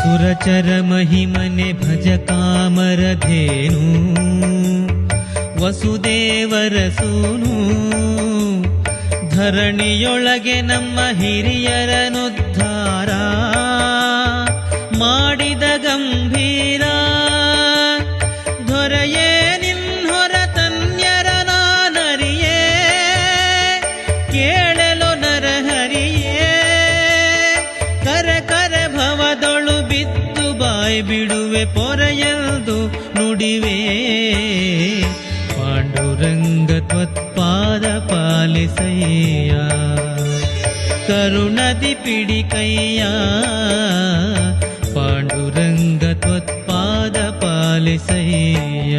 ಸುರಚರ ಮಹಿಮನೆ ಭಜ ಕಾಮರಧೇನು ವಸುದೇವರ ಸೂನು ಧರಣಿಯೊಳಗೆ ನಮ್ಮ ಹಿರಿಯರನುದ್ಧಾರ ಮಾಡಿದ ಗಂಭೀರ। ದೊರೆಯೇ ನಿನ್ನೊರ ತನ್ಯರ ನಾನರಿಯೇ। ಬಿಡುವೆ ಪೊರೆಯಲ್ದು ನುಡಿವೆ ಪಾಂಡುರಂಗ ತ್ವತ್ಪಾದ ಪಾಲಿಸಯ್ಯ ಕರುಣದಿ ಪಿಡಿಕಯ್ಯ ಪಾಂಡುರಂಗ ತ್ವತ್ಪಾದ ಪಾಲಿಸಯ್ಯ